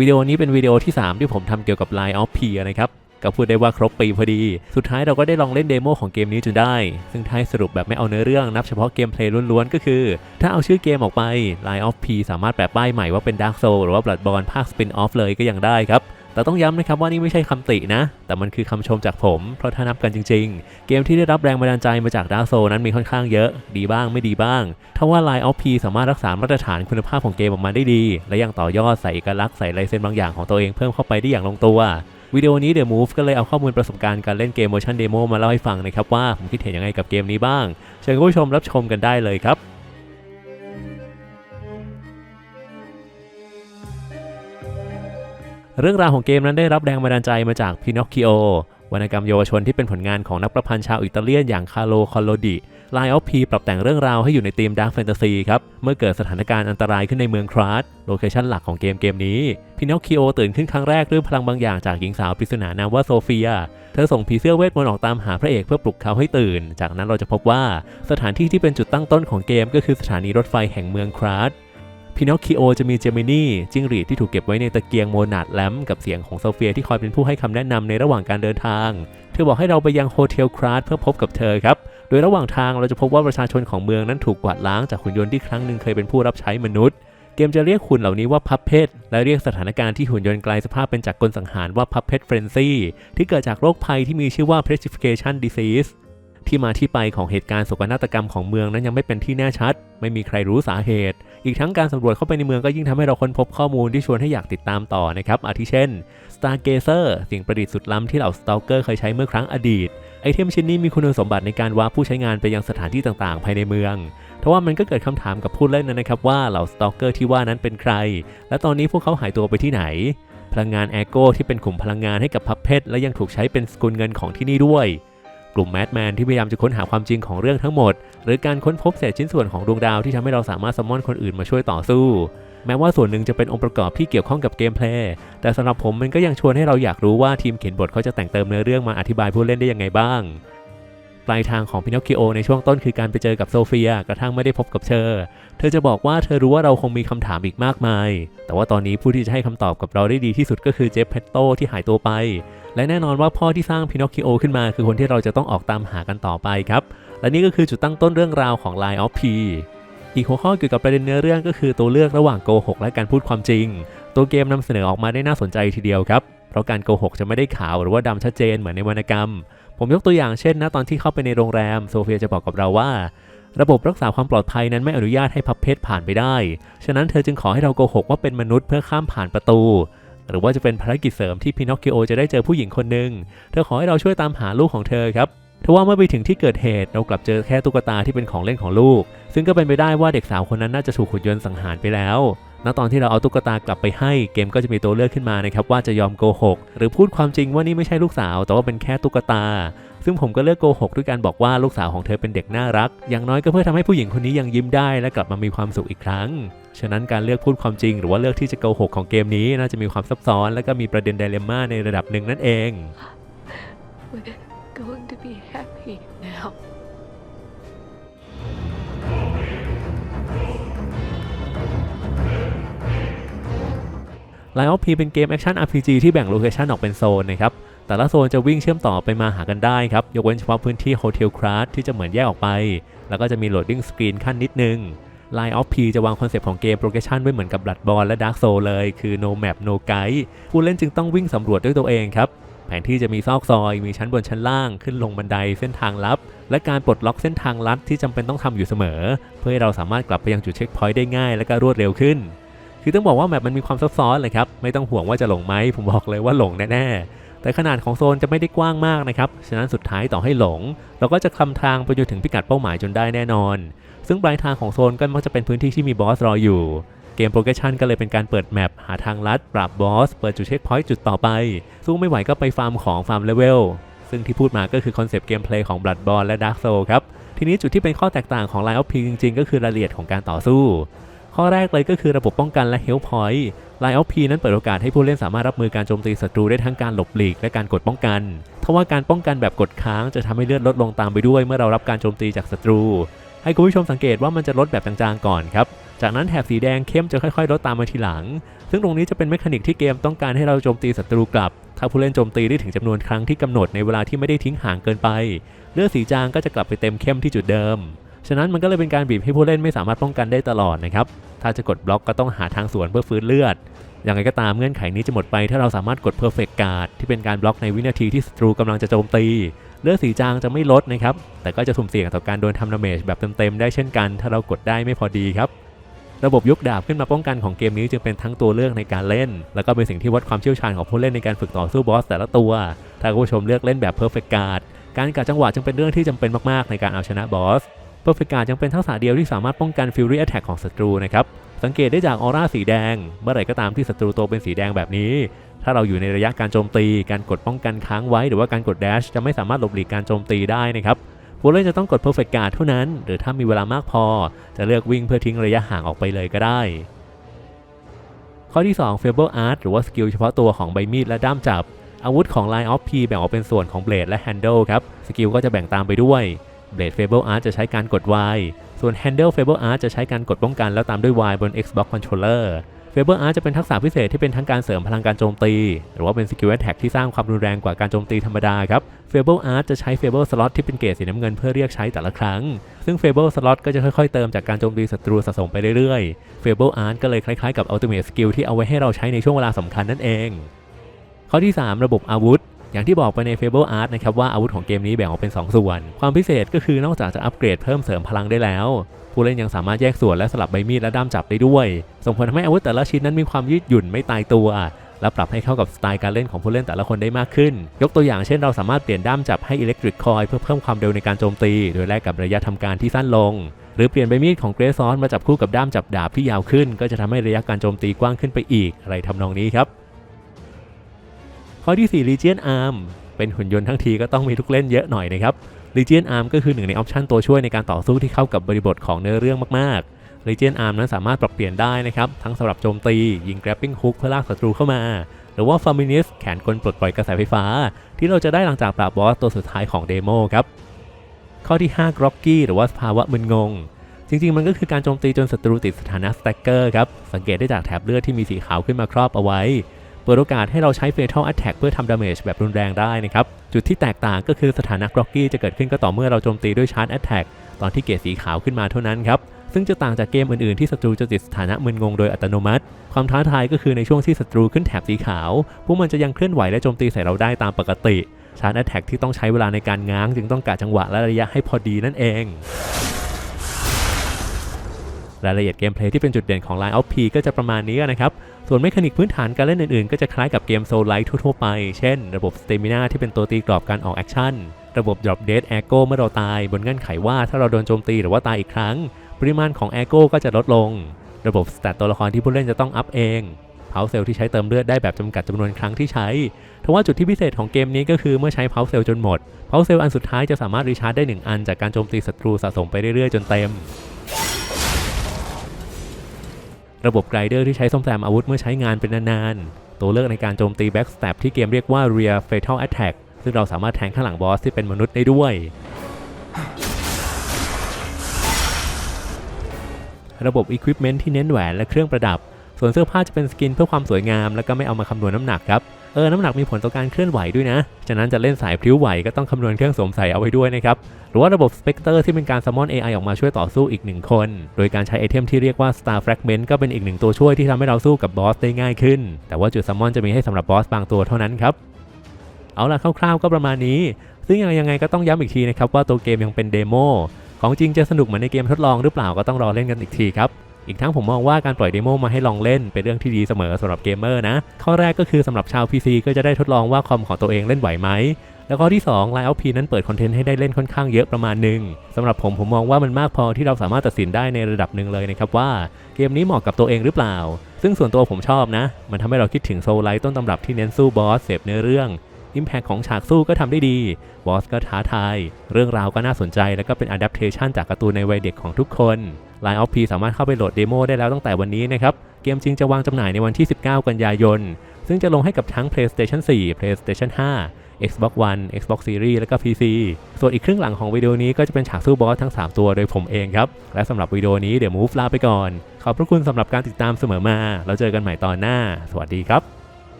วิดีโอนี้เป็นวิดีโอที่ 3 ที่ผมทำเกี่ยวกับ Line of P นะครับก็พูดได้ว่าครบปีพอดี สุดท้ายเราก็ได้ลองเล่นเดโมของเกมนี้จนได้ ซึ่งท้ายสรุปแบบไม่เอาเนื้อเรื่องนับเฉพาะเกมเพลย์ล้วนๆ ก็คือ ถ้าเอาชื่อเกมออกไป Line of P สามารถแปลป้ายใหม่ว่าเป็น Dark Soul หรือว่า Bloodborne ภาค Spin-off เลยก็ยังได้ครับ แต่ต้องย้ำนะครับว่านี่ไม่ใช่คำตินะ แต่มันคือคำชมจากผม เพราะถ้านับกันจริงๆ เกมที่ได้รับแรงบันดาลใจมาจาก Dark Soul นั้นมีค่อนข้างเยอะ ดีบ้างไม่ดีบ้างถ้าว่า Line of P สามารถรักษามาตรฐานคุณภาพของเกมออกมาได้ดี และยังต่อยอดใส่เอกลักษณ์ใส่ลายเซ็นบางอย่างของตัวเองเพิ่มเข้าไปได้อย่างลงตัววิดีโอนี้ The Move ก็เลยเอาข้อมูลประสบการณ์การเล่นเกม motion demo มาเล่าให้ฟังนะครับว่าผมคิดเห็นยังไงกับเกมนี้บ้าง เชิญผู้ชมรับชมกันได้เลยครับ เรื่องราวของเกมนั้นได้รับแรงบันดาลใจมาจาก Pinocchio วรรณกรรมเยาวชนที่เป็นผลงานของนักประพันธ์ชาวอิตาเลียนอย่างคาร์โล คอลโลดิ Line of P ปรับแต่งเรื่องราวให้อยู่ในธีม Dark Fantasy ครับ เมื่อเกิดสถานการณ์อันตรายขึ้นในเมืองคราสโลเคชันหลักของเกมเกมนี้ Pinocchio ตื่นขึ้นครั้งแรกด้วยพลังบางอย่างจากหญิงสาวปริศนานามว่าโซเฟีย เธอส่งผีเสื้อเวทมนต์ออกตามหาพระเอกเพื่อปลุกเขาให้ตื่น จากนั้นเราจะพบว่าสถานที่ที่เป็นจุดตั้งต้นของเกมก็คือสถานีรถไฟแห่งเมืองคราส พินอคคิโอจะมีเจมินี่จิ้งหรีดที่ถูกเก็บไว้ในตะเกียงโมนาดแลมกับเสียงของโซเฟียที่คอยเป็นผู้ให้คำแนะนำในระหว่างการเดินทาง เธอบอกให้เราไปยังโฮเทลคราสเพื่อพบกับเธอครับ โดยระหว่างทางเราจะพบว่าประชาชนของเมืองนั้นถูกกวาดล้างจากหุ่นยนต์ที่ครั้งหนึ่งเคยเป็นผู้รับใช้มนุษย์ เกมจะเรียกหุ่นเหล่านี้ว่าพับเพ t และเรียกสถานการณ์ที่หุ่นยนต์กลายสภาพเป็นจากกลสังหารว่าพับเพ t เฟรนซี่ที่เกิดจากโรคภัยที่มีชื่อว่า petrification disease ที่มาที่ไปของเหตุการณ์โศกนาฏกรรมของเมืองนั้นยังไม่เป็นที่แน่ชัด ไม่มีใครรู้สาเหตุ อีกทั้งการสำรวจเข้าไปในเมืองก็ยิ่งทำให้เราค้นพบข้อมูลที่ชวนให้อยากติดตามต่อนะครับ อาทิเช่น Stargazer สิ่งประดิษฐ์สุดล้ำที่เหล่า Stalker เคยใช้เมื่อครั้งอดีต ไอเทมชิ้นนี้มีคุณสมบัติในการวาผู้ใช้งานไปยังสถานที่ต่างๆ ภายในเมืองทว่ามันก็เกิดคำถามกับผู้เล่นนะครับว่าเหล่า Stalker ที่ว่านั้นเป็นใคร และตอนนี้พวกเขาหายตัวไปที่ไหนพลังงานแอโกที่เป็นกลุ่มพลังงานให้กับพับเพชและยังถูกใช้เป็นสกุลเงินของที่นี่ด้วย กลุ่มแมดแมนที่พยายามจะค้นหาความจริงของเรื่องทั้งหมด หรือการค้นพบเศษชิ้นส่วนของดวงดาวที่ทำให้เราสามารถซัมมอนคนอื่นมาช่วยต่อสู้ แม้ว่าส่วนหนึ่งจะเป็นองค์ประกอบที่เกี่ยวข้องกับเกมเพลย์แต่สำหรับผมมันก็ยังชวนให้เราอยากรู้ว่าทีมเขียนบทเขาจะแต่งเติมเนื้อเรื่องมาอธิบายผู้เล่นได้ยังไงบ้างปลายทางของพินอคคิโอในช่วงต้นคือการไปเจอกับโซเฟียกระทั่งไม่ได้พบกับเธอ เธอจะบอกว่าเธอรู้ว่าเราคงมีคำถามอีกมากมาย แต่ว่าตอนนี้ผู้ที่จะให้คำตอบกับเราได้ดีที่สุดก็คือเจฟเพตโตที่หายตัวไป และแน่นอนว่าพ่อที่สร้างพินอคคิโอขึ้นมา คือคนที่เราจะต้องออกตามหากันต่อไปครับ และนี่ก็คือจุดตั้งต้นเรื่องราวของ Line of P อีกหัวข้อเกี่ยวกับประเด็นเนื้อเรื่องก็คือตัวเลือกระหว่างโกหกและการพูดความจริง ตัวเกมนำเสนอออกมาได้น่าสนใจทีเดียวครับ เพราะการโกหกจะไม่ได้ขาวหรือว่าดำชัดเจนเหมือนในวรรณกรรม ผมยกตัวอย่างเช่นนะตอนที่เข้าไปในโรงแรมโซเฟียจะบอกกับเราว่า ระบบรักษาความปลอดภัยนั้นไม่อนุญาตให้พับเพชรผ่านไปได้ ฉะนั้นเธอจึงขอให้เราโกหกว่าเป็นมนุษย์เพื่อข้ามผ่านประตู หรือว่าจะเป็นภารกิจเสริมที่พินอคคิโอจะได้เจอผู้หญิงคนหนึ่งเธอขอให้เราช่วยตามหาลูกของเธอครับทว่าเมื่อไปถึงที่เกิดเหตุเรากลับเจอแค่ตุ๊กตาที่เป็นของเล่นของลูก ซึ่งก็เป็นไปได้ว่าเด็กสาวคนนั้นน่าจะถูกหุ่นยนต์สังหารไปแล้ว ณ ตอนที่เราเอาตุ๊กตากลับไปให้เกมก็จะมีตัวเลือกขึ้นมานะครับว่าจะยอมโกหก หรือพูดความจริงว่านี่ไม่ใช่ลูกสาว แต่ว่าเป็นแค่ตุ๊กตา ซึ่งผมก็เลือกโกหกด้วยการบอกว่าลูกสาวของเธอเป็นเด็กน่ารัก อย่างน้อยก็เพื่อทำให้ผู้หญิงคนนี้ยังยิ้มได้และกลับมามีความสุขอีกครั้ง ฉะนั้นการเลือกพูดความจริง หรือว่าเลือกที่จะโกหกของเกมนี้น่าจะมีความซับซ้อน และก็มีประเด็นไดเลม่าในระดับหนึ่งนั่นเอง We're going to be happy now. ไลออฟพีเป็นเกมแอคชั่น RPG ที่แบ่งโลเคชันออกเป็นโซนนะครับ แต่ละโซนจะวิ่งเชื่อมต่อไปมาหากันได้ครับ ยกเว้นเฉพาะพื้นที่โฮเทลคราสที่จะเหมือนแยกออกไป แล้วก็จะมีโหลดดิ้งสกรีนขั้นนิดนึง Line of P จะวางคอนเซปต์ของเกมโปรเกชันไว้เหมือนกับ Bloodborne และ Dark Soul เลย คือ no map no guide ผู้เล่นจึงต้องวิ่งสำรวจด้วยตัวเองครับ แผนที่จะมีซอกซอย มีชั้นบนชั้นล่าง ขึ้นลงบันไดเส้นทางลับ และการปลดล็อกเส้นทางลัดที่จำเป็นต้องทำอยู่เสมอ เพื่อให้เราสามารถกลับไปยังจุดเช็คพอยต์ได้ง่าย และก็รวดเร็วขึ้น คือต้องบอกว่าแมปมันมีความซับซ้อนเลยครับ ไม่ต้องห่วงว่าจะหลงไหมผมบอกเลยว่าหลงแน่ๆ แต่ขนาดของโซนจะไม่ได้กว้างมากนะครับ ฉะนั้นสุดท้ายต่อให้หลง เราก็จะคลำทางไปจนถึงพิกัดเป้าหมายจนได้แน่นอน ซึ่งปลายทางของโซนก็มักจะเป็นพื้นที่ที่มีบอสรออยู่ เกมโปรเกชันก็เลยเป็นการเปิดแมปหาทางลัด ปราบบอส เปิดจุดเช็คพอยต์จุดต่อไป สู้ไม่ไหวก็ไปฟาร์มของฟาร์มเลเวล ซึ่งที่พูดมาก็คือคอนเซปต์เกมเพลย์ของ Bloodborne และ Dark Soul ครับ ทีนี้จุดที่เป็นข้อแตกต่างของ Line of P จริง ๆ ก็คือรายละเอียดของการต่อสู้ ข้อแรกเลยก็คือระบบป้องกันและ Health Point Line of P นั้นเปิดโอกาสให้ผู้เล่นสามารถรับมือการโจมตีศัตรูได้ทั้งการหลบหลีกและการกดป้องกัน ทว่าการป้องกันแบบกดค้างจะทำให้เลือดลดลงตามไปด้วยเมื่อเรารับการโจมตีจากศัตรู ให้คุณผู้ชมสังเกตว่ามันจะลดแบบจางๆก่อนครับ จากนั้นแถบสีแดงเข้มจะค่อยๆ ลดตามมาทีหลัง ซึ่งตรงนี้จะเป็นเมคานิกที่เกมต้องการให้เราโจมตีศัตรูกลับ ถ้าผู้เล่นโจมตีได้ถึงจำนวนครั้งที่กำหนดในเวลาที่ไม่ได้ทิ้งห่างเกินไป เลือดสีจางก็จะกลับไปเต็มเข้มที่จุดเดิม ฉะนั้นมันก็เลยเป็นการบีบให้ผู้เล่นไม่สามารถป้องกันได้ตลอดนะครับ ถ้าจะกดบล็อกก็ต้องหาทางสวนเพื่อฟื้นเลือด อย่างไรก็ตามเงื่อนไขนี้จะหมดไป ถ้าเราสามารถกด perfect guard ที่เป็นการบล็อกในวินาทีที่ศัตรูกำลังจะโจมตี เลือดสีจางจะไม่ลดนะครับ แต่ก็จะสุ่มเสี่ยงต่อการโดนทำดาเมจแบบเต็มๆได้เช่นกัน ถ้าเรากดได้ไม่พอดีครับระบบยกดาบขึ้นมาป้องกันของเกมนี้จึงเป็นทั้งตัวเลือกในการเล่น แล้วก็เป็นสิ่งที่วัดความเชี่ยวชาญของผู้เล่นในการฝึกต่อสู้บอสแต่ละตัว ถ้าคุณผู้ชมเลือกเล่นแบบ perfect guard การกัดจังหวะจึงเป็นเรื่องที่จำเป็นมากๆในการเอาชนะบอส perfect guard ยังเป็นทักษะเดียวที่สามารถป้องกัน fury attack ของศัตรูนะครับ สังเกตได้จากออร่าสีแดง เมื่อไหร่ก็ตามที่ศัตรูโตเป็นสีแดงแบบนี้ ถ้าเราอยู่ในระยะการโจมตี การกดป้องกันค้างไว้หรือว่าการกด dash จะไม่สามารถหลบหลีกการโจมตีได้นะครับผู้เล่นจะต้องกด perfect guard เท่านั้น หรือถ้ามีเวลามากพอ จะเลือกวิ่งเพื่อทิ้งระยะห่างออกไปเลยก็ได้ข้อที่ 2 Fable Art หรือว่าสกิลเฉพาะตัวของใบมีดและด้ามจับ อาวุธของ Line of P แบ่งออกเป็นส่วนของ Blade และ Handle ครับ สกิลก็จะแบ่งตามไปด้วย Blade Fable Art จะใช้การกด Y ส่วน Handle Fable Art จะใช้การกดป้องกันแล้วตามด้วย Y บน Xbox Controller Faber Art จะเป็นทักษะพิเศษที่เป็นทั้งการเสริมพลังการโจมตี หรือว่าเป็นสกิลแอ t แท็กที่สร้างความรุนแรงกว่าการโจมตีธรรมดาครับ Faber Art จะใช้ Faber Slot ที่เป็นเกรดสีน้ำเงินเพื่อเรียกใช้แต่ละครั้ง ซึ่ง Faber Slot ก็จะค่อยๆ เติมจากการโจมตีศัตรูสะสมไปเรื่อยๆ Faber Art ก็เลยคล้ายๆกับ Ultimate Skill ที่เอาไว้ให้เราใช้ในช่วงเวลาสำคัญนั่นเอง ข้อที่ 3 ระบบอาวุธ อย่างที่บอกไปใน Fable Art นะครับว่าอาวุธของเกมนี้แบ่งออกเป็น 2 ส่วน ความพิเศษก็คือนอกจากจะอัปเกรดเพิ่มเสริมพลังได้แล้ว ผู้เล่นยังสามารถแยกส่วนและสลับใบมีดและด้ามจับได้ด้วย ส่งผลทำให้อาวุธแต่ละชิ้นนั้นมีความยืดหยุ่นไม่ตายตัวและปรับให้เข้ากับสไตล์การเล่นของผู้เล่นแต่ละคนได้มากขึ้น ยกตัวอย่างเช่นเราสามารถเปลี่ยนด้ามจับให้ Electric Coil เพื่อเพิ่มความเร็วในการโจมตี โดยแลกกับระยะทำการที่สั้นลง หรือเปลี่ยนใบมีดของเกรซอนมาจับคู่กับด้ามจับดาบที่ยาวขึ้น ก็จะทำให้ระยะการโจมตีกว้างขึ้นไปอีก อะไรทำนองนี้ครับ ข้อที่ 4 Legion Arm เป็นหุ่นยนต์ทั้งทีก็ต้องมีทุกเล่นเยอะหน่อยนะครับ Legion Arm ก็คือหนึ่งในออปชันตัวช่วยในการต่อสู้ที่เข้ากับบริบทของเนื้อเรื่องมากๆ Legion Arm นั้นสามารถปรับเปลี่ยนได้นะครับ ทั้งสำหรับโจมตี ยิง grappling hook เพื่อลากศัตรูเข้ามา หรือว่า f a m i n i s แขนกลปลดปล่อยกระแสไฟฟ้า ที่เราจะได้หลังจากปราบบอสตัวสุดท้ายของเดโมครับข้อที่ 5 Groggy หรือว่าสภาวะมึนงงจริงๆ มันก็คือการโจมตีจนศัตรูติดสถานะ Stacker ครับ สังเกตได้จากแถบเลือดที่มีสีขาวขึ้นมาครอบเอาไว้ เปิดโอกาสให้เราใช้ Fatal Attack เพื่อทำดาเมจแบบรุนแรงได้นะครับ จุดที่แตกต่างก็คือสถานะกรอกกี้จะเกิดขึ้นก็ต่อเมื่อเราโจมตีด้วยชาร์จ Attack ตอนที่เกรดสีขาวขึ้นมาเท่านั้นครับ ซึ่งจะต่างจากเกมอื่นๆที่ศัตรูจะติดสถานะมึนงงโดยอัตโนมัติ ความท้าทายก็คือในช่วงที่ศัตรูขึ้นแถบสีขาว พวกมันจะยังเคลื่อนไหวและโจมตีใส่เราได้ตามปกติชาร์จ Attack ที่ต้องใช้เวลาในการง้างจึงต้องกะจังหวะและระยะให้พอดีนั่นเอง รายละเอียดเกมเพลย์ที่เป็นจุดเด่นของ Line of P ก็จะประมาณนี้นะครับ ส่วนเมคานิกพื้นฐานการเล่นอื่นๆ ก็จะคล้ายกับเกมโซลไลท์ทั่วๆไป เช่น ระบบ Stamina ที่เป็นตัวตีกรอบการออกแอคชั่น ระบบ Drop Dead Echo เมื่อเราตาย บนเงื่อนไขว่าถ้าเราโดนโจมตีหรือว่าตายอีกครั้ง ปริมาณของ Echo ก็จะลดลง ระบบสเตตตัวละครที่ผู้เล่นจะต้องอัพเองเพาเซลที่ใช้เติมเลือดได้แบบจำกัดจำนวนครั้งที่ใช้ ทว่าจุดที่พิเศษของเกมนี้ก็คือเมื่อใช้เพาเซลจนหมด เพาเซลอันสุดท้ายจะสามารถรีชาร์จได้หนึ่งอันจากการโจมตีศัตรูสะสมไปเรื่อยๆ จนเต็ม ระบบไกรเดอร์ที่ใช้ซ่อมแซมอาวุธเมื่อใช้งานเป็นนานๆ ตัวเลือกในการโจมตีแบ็กสแตปที่เกมเรียกว่า Rear Fatal Attack ซึ่งเราสามารถแทงข้างหลังบอสที่เป็นมนุษย์ได้ด้วย ระบบ Equipment ที่เน้นแหวนและเครื่องประดับ ส่วนเสื้อผ้าจะเป็นสกินเพื่อความสวยงาม และก็ไม่เอามาคำนวณน้ำหนักครับ เออน้ำหนักมีผลต่อการเคลื่อนไหวด้วยนะ ฉะนั้นจะเล่นสายพลิ้วไหวก็ต้องคำนวณเครื่องสวมใส่เอาไว้ด้วยนะครับ หรือว่าระบบ Spectre ที่เป็นการ summon AI ออกมาช่วยต่อสู้อีกหนึ่งคน โดยการใช้ไอเทมที่เรียกว่า Star Fragment ก็เป็นอีกหนึ่งตัวช่วยที่ทำให้เราสู้กับบอสได้ง่ายขึ้น แต่ว่าจุด summon จะมีให้สำหรับบอสบางตัวเท่านั้นครับ เอาล่ะคร่าวๆก็ประมาณนี้ ซึ่งยังไงยังไงก็ต้องย้ำอีกทีนะครับว่าตัวเกมยังเป็นเดโม ของจริงจะสนุกเหมือนในเกมทดลองหรือเปล่าก็ต้องรอเล่นกันอีกทีครับ อีกทั้งผมมองว่าการปล่อยเดโมมาให้ลองเล่นเป็นเรื่องที่ดีเสมอสำหรับเกมเมอร์นะ ข้อแรกก็คือสำหรับชาว PC ก็จะได้ทดลองว่าคอมของตัวเองเล่นไหวไหมแล้วข้อที่2 Line of P นั้นเปิดคอนเทนต์ให้ได้เล่นค่อนข้างเยอะประมาณหนึ่งสำหรับผมผมมองว่ามันมากพอที่เราสามารถตัดสินได้ในระดับหนึ่งเลยนะครับว่าเกมนี้เหมาะกับตัวเองหรือเปล่า ซึ่งส่วนตัวผมชอบนะ มันทำให้เราคิดถึงโซลไลท์ต้นตำรับที่เน้นสู้บอสเสพเนื้อเรื่อง Impact ของฉากสู้ก็ทำได้ดีบอสก็ท้าทาย เรื่องราวก็น่าสนใจแล้วก็เป็น adaptation จากการ์ตูนในวัยเด็กของทุกคน Line of P สามารถเข้าไปโหลดเดโมได้แล้วตั้งแต่วันนี้นะครับ เกมจริงจะวางจำหน่ายในวันที่ 19 กันยายน ซึ่งจะลงให้กับทั้ง PlayStation 4 PlayStation 5 Xbox One Xbox Series แล้วก็ PC ส่วนอีกครึ่งหลังของวิดีโอนี้ก็จะเป็นฉากสู้บอสทั้ง 3 ตัวโดยผมเองครับ และสำหรับวิดีโอนี้เดี๋ยว Move ลาไปก่อน ขอบพระคุณสำหรับการติดตามเสมอมาแล้วเจอกันใหม่ตอนหน้า สวัสดีครับ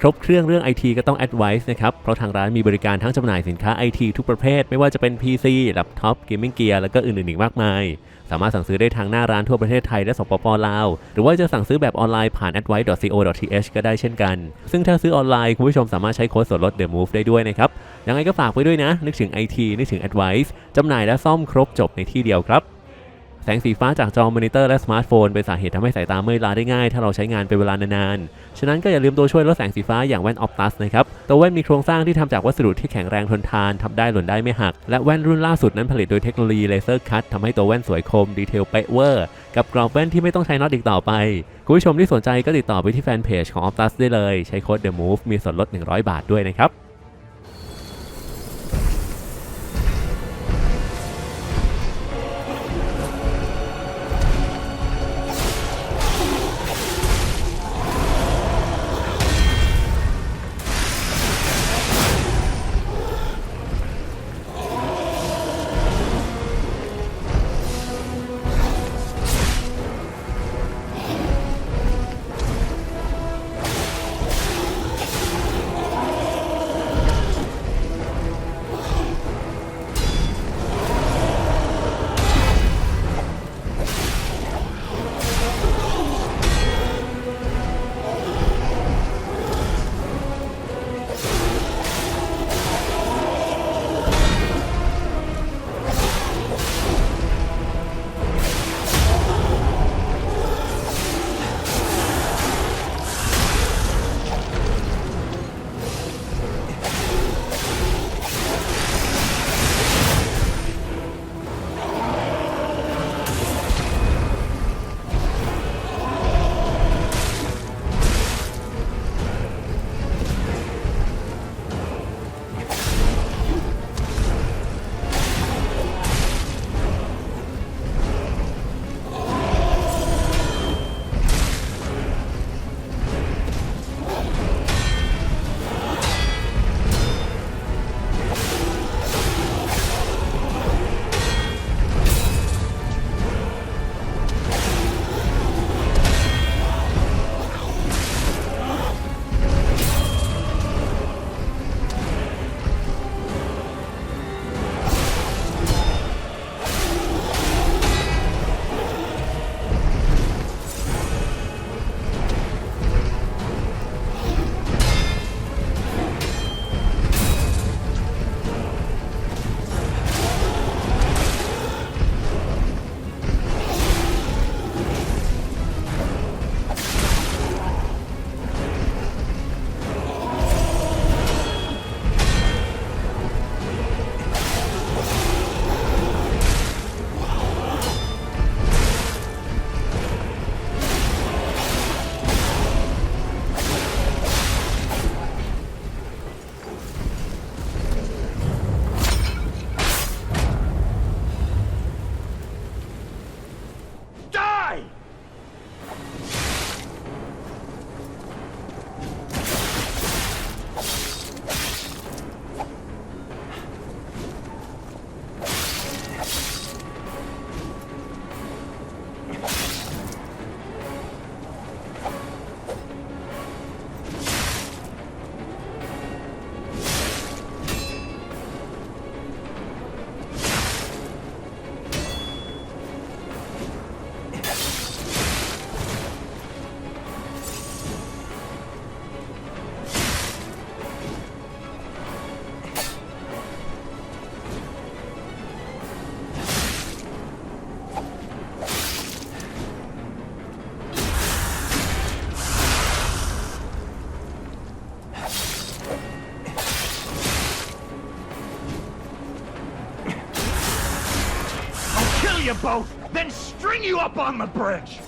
ครบเครื่องเรื่อง IT ก็ต้อง Advice นะครับ เพราะทางร้านมีบริการทั้งจำหน่ายสินค้า IT ทุกประเภท ไม่ว่าจะเป็น PC แล็ปท็อปเกมมิ่งเกียร์แล้วก็อื่นๆอีกมากมาย สามารถสั่งซื้อได้ทางหน้าร้านทั่วประเทศไทยและสปปลาว หรือว่าจะสั่งซื้อแบบออนไลน์ผ่าน advice.co.th ก็ได้เช่นกัน ซึ่งถ้าซื้อออนไลน์ คุณผู้ชมสามารถใช้โค้ดส่วนลด The Move ได้ด้วยนะครับยังไงก็ฝากไว้ด้วยนะ นึกถึง IT นึกถึง Advice จำหน่ายและซ่อมครบจบในที่เดียวครับ แสงสีฟ้าจากจอมอนิเตอร์และสมาร์ทโฟนเป็นสาเหตุทำให้สายตาเมื่อยล้าได้ง่าย ถ้าเราใช้งานเป็นเวลานานๆ ฉะนั้นก็อย่าลืมตัวช่วยลดแสงสีฟ้าอย่างแว่น Optus นะครับ ตัวแว่นมีโครงสร้างที่ทำจากวัสดุที่แข็งแรงทนทานทับได้หล่นได้ไม่หัก และแว่นรุ่นล่าสุดนั้นผลิตโดยเทคโนโลยีเลเซอร์คัตทำให้ตัวแว่นสวยคมดีเทลเป๊ะเวอร์กับกรอบแว่นที่ไม่ต้องใช้น็อตอีกต่อไป คุณผู้ชมที่สนใจก็ติดต่อไปที่แฟนเพจของ Optus ได้เลย ใช้โค้ด The Move มีส่วนลด 100 บาทด้วยนะครับ on the bridge!